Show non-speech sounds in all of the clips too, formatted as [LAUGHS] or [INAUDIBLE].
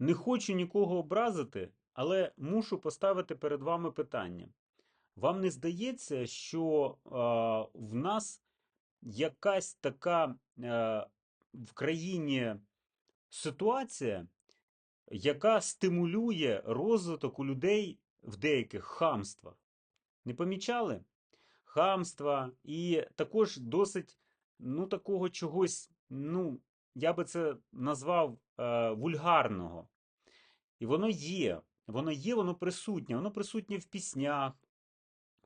Не хочу нікого образити, але мушу поставити перед вами питання. Вам не здається, що е, в нас якась така е, в країні ситуація, яка стимулює розвиток у людей в деяких хамства? Не помічали? Хамства і також досить ну, такого чогось, ну, я би це назвав е, вульгарного. І воно є. Воно є, воно присутнє. Воно присутнє в піснях,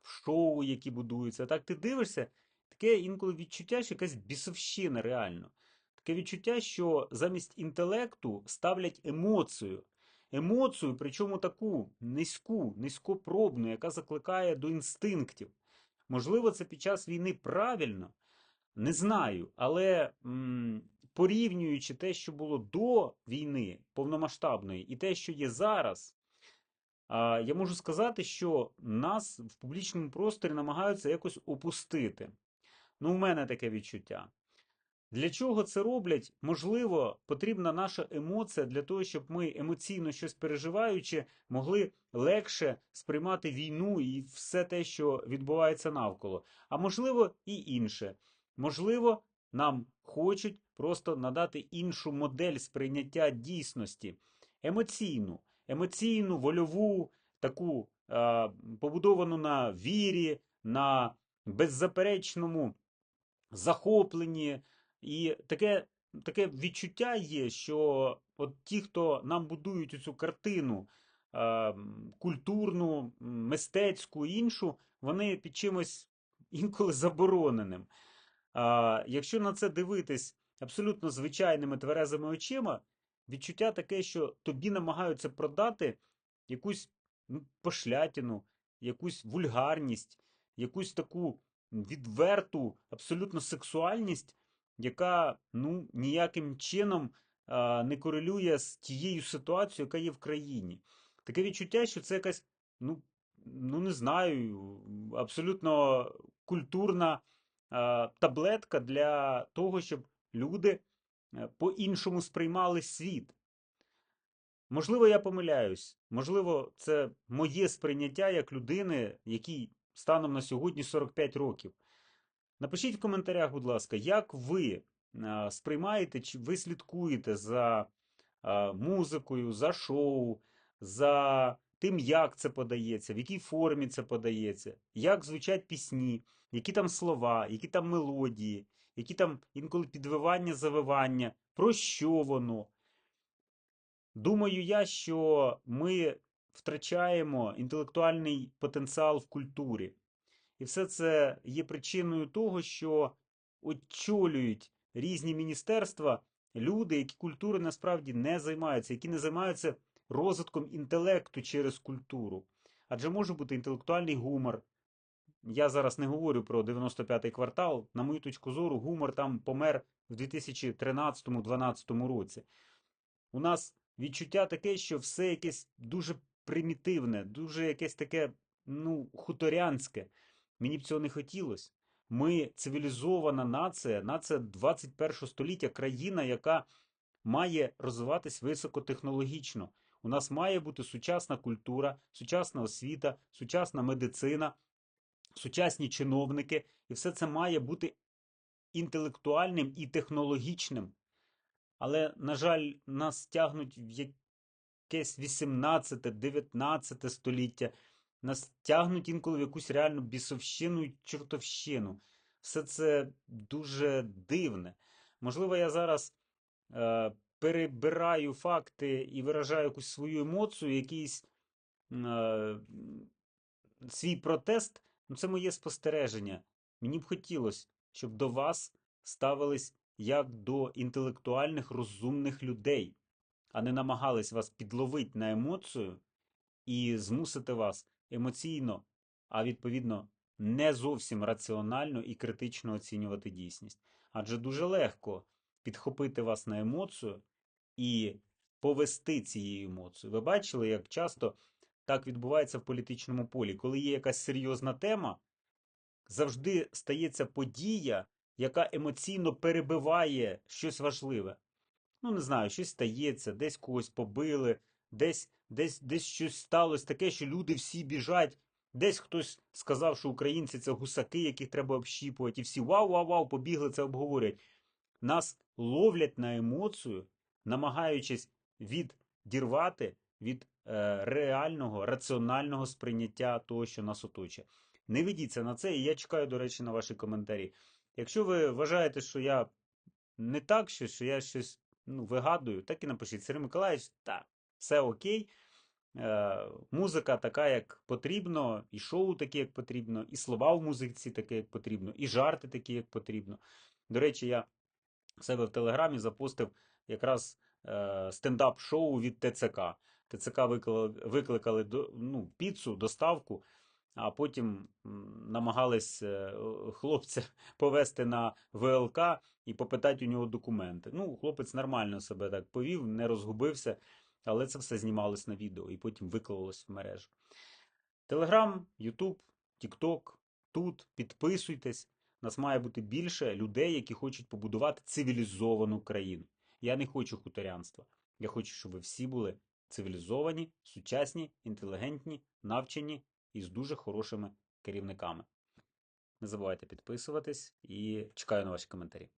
в шоу, які будуються. Так ти дивишся, таке інколи відчуття, що якась бісовщина реально. Таке відчуття, що замість інтелекту ставлять емоцію. Емоцію, причому таку низьку, низькопробну, яка закликає до інстинктів. Можливо, це під час війни правильно, не знаю, але м, порівнюючи те, що було до війни повномасштабної, і те, що є зараз, я можу сказати, що нас в публічному просторі намагаються якось опустити. Ну, у мене таке відчуття. Для чого це роблять? Можливо, потрібна наша емоція для того, щоб ми емоційно щось переживаючи, могли легше сприймати війну і все те, що відбувається навколо. А можливо, і інше. Можливо, нам хочуть просто надати іншу модель сприйняття дійсності, емоційну, емоційну, вольову, таку е, побудовану на вірі, на беззаперечному захопленні. І таке таке відчуття є, що от ті, хто нам будують цю картину е, культурну, мистецьку іншу, вони під чимось інколи забороненим. Якщо на це дивитись абсолютно звичайними тверезими очима, відчуття таке, що тобі намагаються продати якусь ну, пошлятину, якусь вульгарність, якусь таку відверту, абсолютно сексуальність, яка ну, ніяким чином не корелює з тією ситуацією, яка є в країні. Таке відчуття, що це якась, ну, ну не знаю, абсолютно культурна таблетка для того, щоб люди е, по-іншому сприймали світ. Можливо, я помиляюсь, можливо, це моє сприйняття як людини, якій станом на сьогодні 45 років. Напишіть в коментарях, будь ласка, як ви е, сприймаєте, чи ви слідкуєте за е, музикою, за шоу, за тим, як це подається, в якій формі це подається, як звучать пісні, які там слова, які там мелодії, які там інколи підвивання, завивання, про що воно. Думаю я, що ми втрачаємо інтелектуальний потенціал в культурі. І все це є причиною того, що очолюють різні міністерства люди, які культурою насправді не займаються, які не займаються розвитком інтелекту через культуру. Адже може бути інтелектуальний гумор. Я зараз не говорю про 95-й квартал. На мою точку зору, гумор там помер в 2013-2012 році. У нас відчуття таке, що все якесь дуже примітивне, дуже якесь таке, ну, хуторянське. Мені б цього не хотілося. Ми цивілізована нація, нація 21 століття, країна, яка має розвиватись високотехнологічно. У нас має бути сучасна культура, сучасна освіта, сучасна медицина, сучасні чиновники, і все це має бути інтелектуальним і технологічним. Але, на жаль, нас тягнуть в якесь 18-19 століття, нас тягнуть інколи в якусь реальну бісовщину і чортовщину. Все це дуже дивне. Можливо, я зараз. Е, перебираю факти і виражаю якусь свою емоцію, якийсь е, свій протест, ну це моє спостереження. Мені б хотілося, щоб до вас ставились як до інтелектуальних розумних людей, а не намагались вас підловити на емоцію і змусити вас емоційно, а відповідно не зовсім раціонально і критично оцінювати дійсність. Адже дуже легко підхопити вас на емоцію і повести цією емоцією. Ви бачили, як часто так відбувається в політичному полі. Коли є якась серйозна тема, завжди стається подія, яка емоційно перебиває щось важливе. ну не знаю, щось стається, десь когось побили, десь, десь, десь щось сталося таке, що люди всі біжать. Десь хтось сказав, що українці це гусаки, яких треба общіпувати, і всі вау, вау, вау, побігли це обговорюють. Нас ловлять на емоцію, намагаючись відірвати від е, реального, раціонального сприйняття того, що нас оточує. Не ведіться на це, і я чекаю, до речі, на ваші коментарі. Якщо ви вважаєте, що я не так щось, що я щось ну, вигадую, так і напишіть. Сергій Миколаївич, так, все окей. Е, музика така, як потрібно, і шоу таке, як потрібно, і слова в музиці таке, як потрібно, і жарти такі, як потрібно. До речі, я в себе в Телеграмі запостив якраз е, стендап-шоу від ТЦК. ТЦК викликали, до, ну, піцу, доставку, а потім намагались е, хлопця [LAUGHS] повести на ВЛК і попитати у нього документи. Ну, хлопець нормально себе так повів, не розгубився, але це все знімалось на відео і потім виклалось в мережу. Телеграм, Ютуб, Тікток, тут підписуйтесь. Нас має бути більше людей, які хочуть побудувати цивілізовану країну. Я не хочу хуторянства. Я хочу, щоб ви всі були цивілізовані, сучасні, інтелігентні, навчені і з дуже хорошими керівниками. Не забувайте підписуватись і чекаю на ваші коментарі.